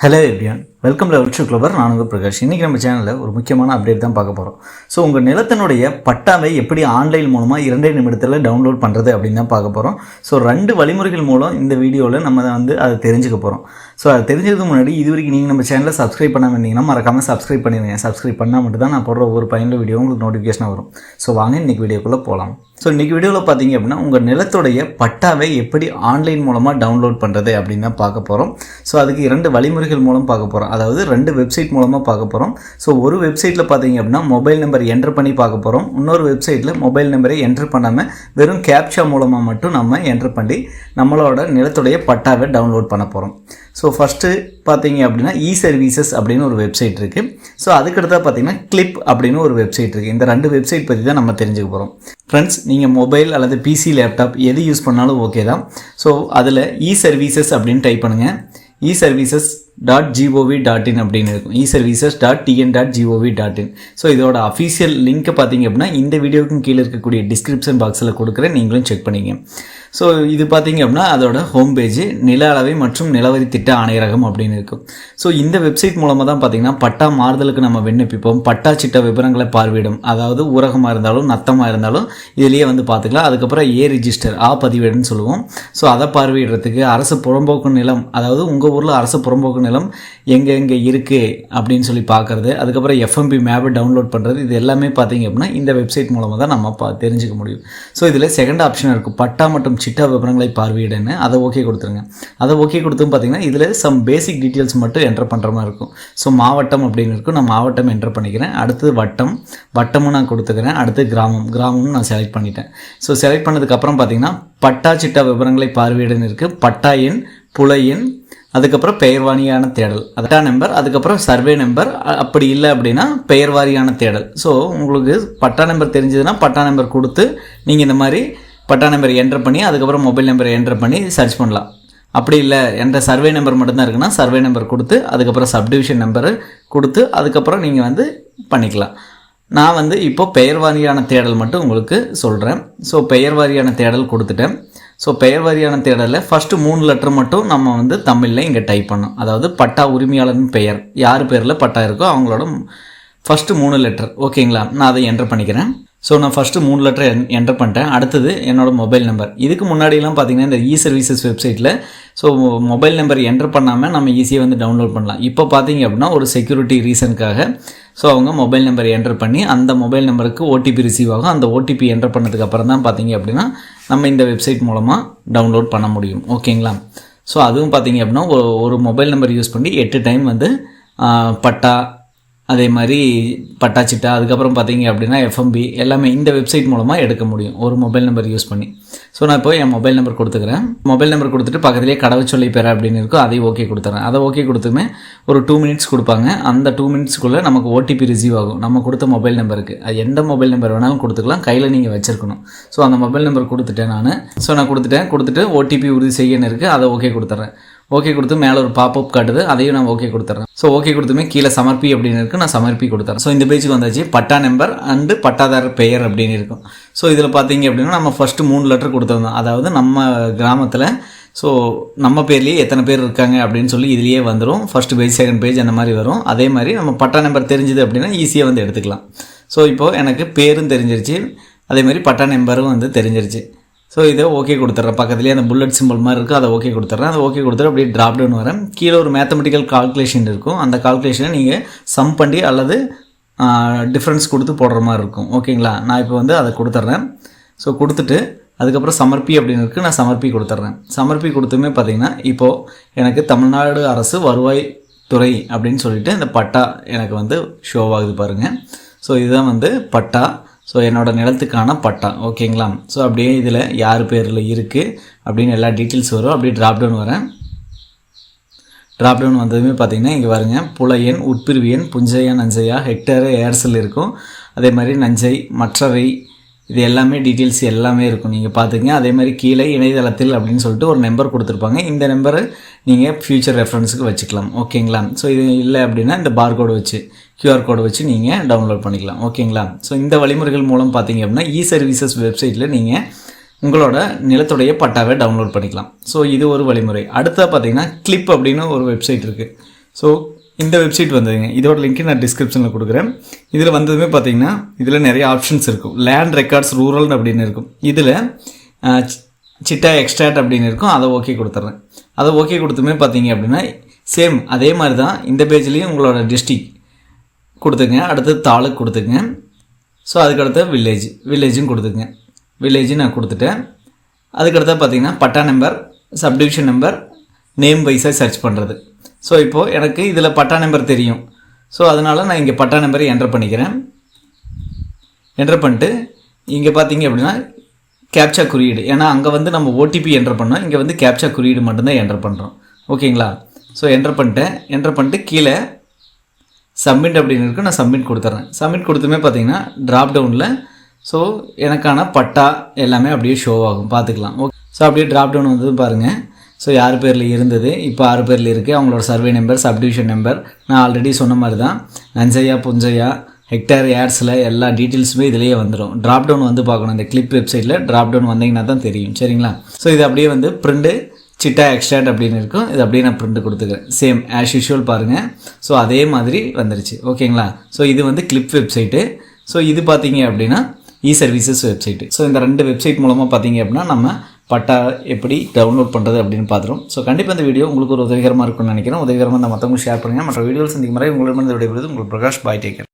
Hello everyone welcome to virtue clever நான் உங்கள் பிரகாஷ். இன்றைக்கி நம்ம சேனலில் ஒரு முக்கியமான அப்டேட் தான் பார்க்க போகிறோம் ஸோ உங்கள் நிலத்தினுடைய பட்டாவை எப்படி ஆன்லைன் மூலமாக இரண்டே நிமிடத்தில் டவுன்லோட் பண்ணுறது அப்படின்னு தான் பார்க்க போகிறோம் ஸோ ரெண்டு வழிமுறைகள் மூலம் இந்த வீடியோவில் நம்ம வந்து அதை தெரிஞ்சுக்க போகிறோம் ஸோ அது தெரிஞ்சதுக்கு முன்னாடி இது வரைக்கும் நீங்கள் நம்ம சேனலை சப்ஸ்கிரைப் பண்ணாமல் இருந்தீங்கன்னா மறக்காமல் சப்ஸ்கிரைப் பண்ணிடுங்க சப்ஸ்கிரைப் பண்ணால் மட்டும் தான் நான் போடுற ஒவ்வொரு பயனுள்ள வீடியோ உங்களுக்கு நோட்டிஃபிகேஷன் வரும். ஸோ வாங்க இன்றைக்கி வீடியோக்குள்ளே போகலாம் ஸோ இன்றைக்கி வீடியோவில் பார்த்தீங்க அப்படின்னா உங்கள் நிலத்துடைய பட்டாவை எப்படி ஆன்லைன் மூலமாக டவுன்லோட் பண்ணுறது அப்படின்னு தான் பார்க்க போகிறோம் ஸோ அதுக்கு இரண்டு வழிமுறைகள் மூலம் பார்க்க போகிறோம் அதாவது ரெண்டு வெப்சைட் மூலமாக பார்க்க போகிறோம் ஸோ ஒரு வெப்சைட்டில் பார்த்தீங்க அப்படின்னா மொபைல் நம்பர் என்டர் பண்ணி பார்க்க போகிறோம் இன்னொரு வெப்சைட்டில் மொபைல் நம்பரை என்டர் பண்ணாமல் வெறும் கேப்ஷா மூலமாக மட்டும் நம்ம என்டர் பண்ணி நம்மளோட நிலத்துடைய பட்டாவை டவுன்லோட் பண்ண போகிறோம் ஸோ ஃபஸ்ட்டு பார்த்தீங்க அப்படின்னா இ சர்வீசஸ் அப்படின்னு ஒரு வெப்சைட் இருக்குது ஸோ அதுக்கடுத்தா பார்த்தீங்கன்னா கிளிப் அப்படின்னு ஒரு வெப்சைட் இருக்குது இந்த ரெண்டு வெப்சைட் பற்றி தான் நம்ம தெரிஞ்சுக்க போகிறோம் ஃப்ரெண்ட்ஸ் நீங்கள் மொபைல் அல்லது பிசி லேப்டாப் எது யூஸ் பண்ணாலும் ஓகே தான். ஸோ அதில் இ சர்வீசஸ் அப்படின்னு டைப் பண்ணுங்கள் e services dot gov dot in அப்படின்னு இருக்கும். E services dot TN dot gov dot in so இதோட அஃபீஷியல் லிங்க்கை பார்த்தீங்க அப்படின்னா இந்த வீடியோக்கும் கீழே இருக்கக்கூடிய டிஸ்கிரிப்ஷன் பாக்ஸில் கொடுக்குறேன். நீங்களும் செக் பண்ணிங்க. ஸோ இது பார்த்தீங்க அப்படின்னா அதோட ஹோம் பேஜ் நில அளவை மற்றும் நிலவரி திட்ட ஆணையரகம் அப்படின்னு இருக்கும். ஸோ இந்த வெப்சைட் மூலமாக தான் பார்த்தீங்கன்னா பட்டா மாறுதலுக்கு நம்ம விண்ணப்பிப்போம். பட்டா சிட்ட விவரங்களை பார்வையிடும். அதாவது ஊரகமாக இருந்தாலும் நத்தமாக இருந்தாலும் இதுலேயே வந்து பார்த்துக்கலாம். அதுக்கப்புறம் ஏ ரிஜிஸ்டர் ஆ பதிவேடுன்னு சொல்லுவோம். ஸோ அதை பார்வையிடுறதுக்கு அரசு புறம்போக்கு நிலம் அதாவது உங்கள் ஊரில் அரசு புறம்போக்கு நிலம் எங்கே எங்கே இருக்குது அப்படின்னு சொல்லி பார்க்குறது. அதுக்கப்புறம் எஃப்எம்பி மேப்பை டவுன்லோட் பண்ணுறது இது எல்லாமே பார்த்தீங்க அப்படின்னா இந்த வெப்சைட் மூலமாக தான் நம்ம பா தெரிஞ்சுக்க முடியும். ஸோ இதில் செகண்ட் ஆப்ஷன் இருக்கும். பட்டா மற்றும் சிட்டா விவரங்களை பார்வையிடன்னு. அதை ஓகே கொடுத்துருங்க. அதை ஓகே கொடுத்தும் பார்த்தீங்கன்னா இதில் சம் பேசிக் டீட்டெயில்ஸ் மட்டும் என்டர் பண்ணுற மாதிரி இருக்கும். ஸோ மாவட்டம் அப்படின்னு இருக்கும். நான் மாவட்டம் என்டர் பண்ணிக்கிறேன். அடுத்தது வட்டம். வட்டமும் நான் கொடுத்துக்கிறேன். அடுத்து கிராமம். கிராமம்னு நான் செலக்ட் பண்ணிட்டேன். ஸோ செலக்ட் பண்ணதுக்கப்புறம் பார்த்தீங்கன்னா பட்டா சிட்டா விவரங்களை பார்வையிடன்னு இருக்குது பட்டா எண் புல எண் அதுக்கப்புறம் பெயர்வாணியான தேடல். அதான் நம்பர் அதுக்கப்புறம் சர்வே நம்பர் அப்படி இல்லை அப்படின்னா பெயர்வாரியான தேடல். ஸோ உங்களுக்கு பட்டா நம்பர் தெரிஞ்சதுன்னா பட்டா நம்பர் கொடுத்து நீங்கள் இந்த மாதிரி பட்டா நம்பர் என்டர் பண்ணி அதுக்கப்புறம் மொபைல் நம்பரை என்டர் பண்ணி சர்ச் பண்ணலாம். அப்படி இல்லை என்ற சர்வே நம்பர் மட்டும்தான் இருக்குன்னா சர்வே நம்பர் கொடுத்து அதுக்கப்புறம் சப்டிவிஷன் நம்பரு கொடுத்து அதுக்கப்புறம் நீங்கள் வந்து பண்ணிக்கலாம். நான் வந்து இப்போ பெயர் வாரியான தேடல் மட்டும் உங்களுக்கு சொல்கிறேன் ஸோ பெயர் வாரியான தேடல் கொடுத்துட்டேன். ஸோ பெயர் வாரியான தேடலில் ஃபஸ்ட்டு மூணு லெட்டர் மட்டும் நம்ம வந்து தமிழில் இங்கே டைப் பண்ணோம் அதாவது பட்டா உரிமையாளரின் பெயர். யார் பேரில் பட்டா இருக்கோ அவங்களோட ஃபஸ்ட்டு மூணு லெட்டர் ஓகேங்களா நான் அதை என்டர் பண்ணிக்கிறேன். ஸோ நான் ஃபஸ்ட்டு மூணு லெட்டர் என் என்டர் பண்ணிட்டேன். அடுத்தது என்னோட மொபைல் நம்பர் இதுக்கு முன்னாடிலாம் பார்த்தீங்கன்னா இந்த இ சர்வீசஸ் வெப்சைட்டில் ஸோ மொபைல் நம்பர் என்டர் பண்ணாமல் நம்ம ஈஸியாக வந்து டவுன்லோட் பண்ணலாம். இப்போ பார்த்தீங்க அப்படின்னா ஒரு செக்யூரிட்டி ரீசனுக்காக ஸோ அவங்க மொபைல் நம்பர் என்டர் பண்ணி அந்த மொபைல் நம்பருக்கு ஓடிபி ரிசீவ் ஆகும். அந்த ஓடிபி என்டர் பண்ணதுக்கு அப்புறம் தான் பார்த்தீங்க அப்படின்னா நம்ம இந்த வெப்சைட் மூலமாக டவுன்லோட் பண்ண முடியும். ஓகேங்களா ஸோ அதுவும் பார்த்தீங்க அப்படின்னா ஒரு- ஒரு மொபைல் நம்பர் யூஸ் பண்ணி எட்டு டைம் வந்து பட்டா அதே மாதிரி பட்டாச்சிட்டா அதுக்கப்புறம் பார்த்தீங்க அப்படின்னா எஃப்எம்பி எல்லாமே இந்த வெப்சைட் மூலமாக எடுக்க முடியும். ஒரு மொபைல் நம்பர் யூஸ் பண்ணி. ஸோ நான் இப்போ என் மொபைல் நம்பர் கொடுத்துக்கிறேன். மொபைல் நம்பர் கொடுத்துட்டு பக்கத்துலேயே கடவுச்சொல்லி பெற அப்படின்னு இருக்கோ அதையும் ஓகே கொடுத்துறேன். அதை ஓகே கொடுத்துமே ஒரு டூ மினிட்ஸ் கொடுப்பாங்க. அந்த டூ மினிட்ஸ்க்குள்ளே நமக்கு ஓடிபி ரிசீவ் ஆகும். நம்ம கொடுத்த மொபைல் நம்பருக்கு அது எந்த மொபைல் நம்பர் வேணாலும் கொடுத்துக்கலாம். கையில் நீங்கள் வச்சுருக்கணும். ஸோ அந்த மொபைல் நம்பர் கொடுத்துட்டேன் நான். ஸோ நான் கொடுத்துட்டேன். கொடுத்துட்டு ஓடிபி உறுதி செய்யன்னு இருக்குது அதை ஓகே கொடுத்துட்றேன் ஓகே கொடுத்து மேலே ஒரு பாப்அப் காட்டுது அதையும் நான் ஓகே கொடுத்துட்றேன் ஸோ ஓகே கொடுத்துமே கீழே சமர்ப்பி அப்படின்னு இருக்கு நான் சமர்ப்பி கொடுத்துறேன். ஸோ இந்த பேஜுக்கு வந்தாச்சு பட்டா நம்பர் அண்டு பட்டாதாரர் பெயர் அப்படின்னு இருக்கும் ஸோ இதில் பார்த்தீங்க அப்படின்னா நம்ம ஃபஸ்ட்டு மூணு லெட்டர் கொடுத்துருந்தோம். அதாவது நம்ம கிராமத்தில் ஸோ நம்ம பேர்லேயே எத்தனை பேர் இருக்காங்க அப்படின்னு சொல்லி இதுலேயே வந்துடும் ஃபர்ஸ்ட் பேஜ் செகண்ட் பேஜ் அந்த மாதிரி வரும். அதே மாதிரி நம்ம பட்டா நம்பர் தெரிஞ்சுது அப்படின்னா ஈஸியாக வந்து எடுத்துக்கலாம். ஸோ இப்போது எனக்கு பேரும் தெரிஞ்சிருச்சு. அதே மாதிரி பட்டா நம்பரும் வந்து தெரிஞ்சிருச்சு. ஸோ இதை ஓகே கொடுத்துட்றேன். பக்கத்துலேயே அந்த புல்லட் சிம்பிள் மாதிரி இருக்குது அதை ஓகே கொடுத்துட்றேன். அதை ஓகே கொடுத்துட்டு அப்படியே ட்ராப் டவுன் வரேன். கீழே ஒரு மேத்தமெட்டிக்கல் கால்குலேஷன் இருக்கும். அந்த கால்குலேஷனை நீங்கள் சம் பண்ணி அல்லது டிஃப்ரென்ஸ் கொடுத்து போடுற மாதிரி இருக்கும். ஓகேங்களா நான் இப்போ வந்து அதை கொடுத்துட்றேன். ஸோ கொடுத்துட்டு அதுக்கப்புறம் சமர்ப்பி அப்படின்னு இருக்குது நான் சமர்ப்பி கொடுத்துட்றேன். சமர்ப்பி கொடுத்துமே பார்த்தீங்கன்னா இப்போது எனக்கு தமிழ்நாடு அரசு வருவாய் துறை அப்படின்னு சொல்லிட்டு இந்த பட்டா எனக்கு வந்து ஷோவாகுது பாருங்கள் ஸோ இதுதான் வந்து பட்டா. ஸோ என்னோட நிலத்துக்கான பட்டா. ஓகேங்களா ஸோ அப்படியே இதில் யார் பேரில் இருக்குது அப்படின்னு எல்லா டீட்டெயில்ஸ் வரும். அப்படியே ட்ராப் டவுன் வரேன். ட்ராப்டவுன் வந்ததுமே பார்த்தீங்கன்னா இங்கே வருங்க புலையன் உட்பிரிவியன் புஞ்சையா நஞ்சையா ஹெக்டர் ஏர்செல் இருக்கும். அதே மாதிரி நஞ்சை மற்றவை இது எல்லாமே டீட்டெயில்ஸ் எல்லாமே இருக்கும். நீங்கள் பார்த்துங்க அதே மாதிரி கீழே இணையதளத்தில் அப்படின்னு சொல்லிட்டு ஒரு நம்பர் கொடுத்துருப்பாங்க. இந்த நம்பரை நீங்கள் ஃப்யூச்சர் ரெஃபரன்ஸுக்கு வச்சுக்கலாம். ஓகேங்களா ஸோ இது இல்லை அப்படின்னா இந்த பார்கோடு வச்சு கியூஆர் கோடை வச்சு நீங்கள் டவுன்லோட் பண்ணிக்கலாம். ஓகேங்களா? ஸோ இந்த வழிமுறைகள் மூலம் பார்த்தீங்க அப்படின்னா இ சர்வீசஸ் வெப்சைட்டில் நீங்கள் உங்களோட நிலத்துடைய பட்டாவை டவுன்லோட் பண்ணிக்கலாம். ஸோ இது ஒரு வழிமுறை. அடுத்தது பார்த்தீங்கன்னா கிளிப் அப்படின்னு ஒரு வெப்சைட் இருக்குது ஸோ இந்த வெப்சைட் வந்ததுங்க. இதோட லிங்க் நான் டிஸ்கிரிப்ஷனில் கொடுக்குறேன். இதில் வந்ததுமே பார்த்தீங்கன்னா இதில் நிறைய ஆப்ஷன்ஸ் இருக்கும். லேண்ட் ரெக்கார்ட்ஸ் ரூரல் அப்படின்னு இருக்கும். இதில் சிட்டா எக்ஸ்ட்ராட் அப்படின்னு இருக்கும். அதை ஓகே கொடுத்துட்றேன் அதை ஓகே கொடுத்துமே பார்த்தீங்க அப்படின்னா சேம் அதே மாதிரி தான் இந்த பேஜ்லேயும் உங்களோட டிஸ்ட்ரிக் கொடுத்துங்க. அடுத்து தாலுக் கொடுத்துங்க. ஸோ அதுக்கடுத்து வில்லேஜ் வில்லேஜும் கொடுத்துங்க. வில்லேஜும் நான் கொடுத்துட்டேன். அதுக்கடுத்து பார்த்தீங்கன்னா patta number subdivision number name வைஸாக சர்ச் பண்ணுறது ஸோ இப்போது எனக்கு இதில் பட்டா நம்பர் தெரியும். ஸோ அதனால் நான் இங்கே பட்டா நம்பரை என்டர் பண்ணிக்கிறேன். என்டர் பண்ணிட்டு இங்கே பார்த்தீங்க அப்படின்னா கேப்சா குறியீடு. ஏன்னா அங்கே வந்து நம்ம ஓடிபி என்டர் பண்ணோம். இங்கே வந்து கேப்சா குறியீடு மட்டும்தான் என்டர் பண்ணுறோம் ஓகேங்களா ஸோ என்டர் பண்ணிட்டேன். என்டர் பண்ணிட்டு கீழே சப்மிட் அப்படின்னு இருக்கு நான் சப்மிட் கொடுத்துட்றேன் சப்மிட் கொடுத்துமே பார்த்தீங்கன்னா ட்ராப் டவுனில் ஸோ எனக்கான பட்டா எல்லாமே அப்படியே ஷோ ஆகும். பார்த்துக்கலாம். ஓகே ஸோ அப்படியே ட்ராப் டவுன் வந்து பாருங்கள் ஸோ யார் பேரில் இருந்தது? இப்போ ஆறு பேரில் இருக்குது அவங்களோட சர்வே நம்பர் சப்டிவிஷன் நம்பர் நான் ஆல்ரெடி சொன்ன மாதிரி தான் நஞ்சையா புஞ்சையா ஹெக்டேர் ஏர்ஸில் எல்லா டீட்டெயில்ஸுமே இதிலேயே வந்துடும் ட்ராப் டவுன் வந்து பார்க்கணும். இந்த கிளிப் வெப்சைட்டில் ட்ராப் டவுன் வந்தீங்கன்னா தான் தெரியும். சரிங்களா? ஸோ இது அப்படியே வந்து ப்ரிண்ட்டு சிட்டா எக்ஸ்ட்ராட் அப்படின்னு இருக்கும். இது அப்படியே நான் ப்ரிண்ட் கொடுத்துக்கிறேன். சேம் ஆஸ் யூஷுவல் பாருங்கள் ஸோ அதே மாதிரி வந்துருச்சு. ஓகேங்களா ஸோ இது வந்து கிளிப் வெப்சைட்டு ஸோ இது பார்த்தீங்க அப்படின்னா இ சர்வீசஸ் வெப்சைட்டு ஸோ இந்த ரெண்டு வெப்சைட் மூலமாக பார்த்தீங்க அப்படின்னா நம்ம பட்டா எப்படி டவுன்லோட் பண்ணுறது அப்படின்னு பார்த்துரும் ஸோ கண்டிப்பாக இந்த வீடியோ உங்களுக்கு ஒரு உதவிகரமாக இருக்கும்னு நினைக்கிறேன். உதவிகரமாக இந்த மற்றவங்க ஷேர் பண்ணுங்கள் மற்ற வீடியோஸ் இந்த மாதிரி உங்களிடமிருந்து விடைபெறுவது உங்களுக்கு பிரகாஷ் பாய் டேக்கர்